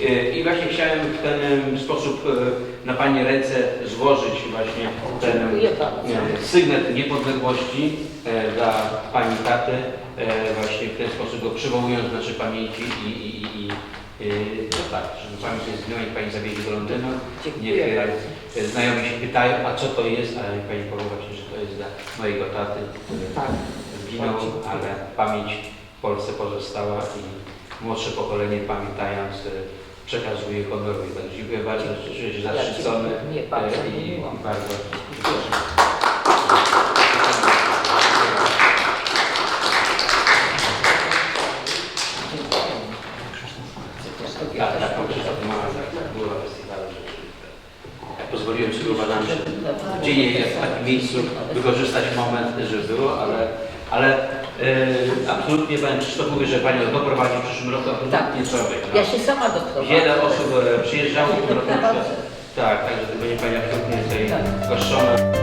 E, I właśnie chciałem w ten sposób e, na Pani ręce złożyć właśnie ten e, sygnet niepodległości dla Pani taty, właśnie w ten sposób go przywołując w naszej pamięci i, i, i, i no tak, żeby Pani się i Pani zabiegli do Londynu. Niech znajomi się pytają, a co to jest, a Pani powie właśnie, że to jest dla mojego taty, który Tak. zginął, ale pamięć w Polsce pozostała i młodsze pokolenie pamiętając przekazuje honorowi. Także dziękuję bardzo, czuję się Ja zaszczycony. Nie, bardzo e, mi i, i bardzo tak, tak, Krzysztof była festiwalu. Ja pozwoliłem sobie uważam, że dzień jak w takim miejscu wykorzystać moment, że było, ale, ale e, absolutnie Pan Krzysztof mówi, że Pani doprowadzi w przyszłym roku Tak. absolutnie człowiek. No. Ja się sama doprowadzę. Wiele osób e, przyjeżdżało w tym roku. Tak, także to będzie Pani absolutnie tutaj Tak. goszczona.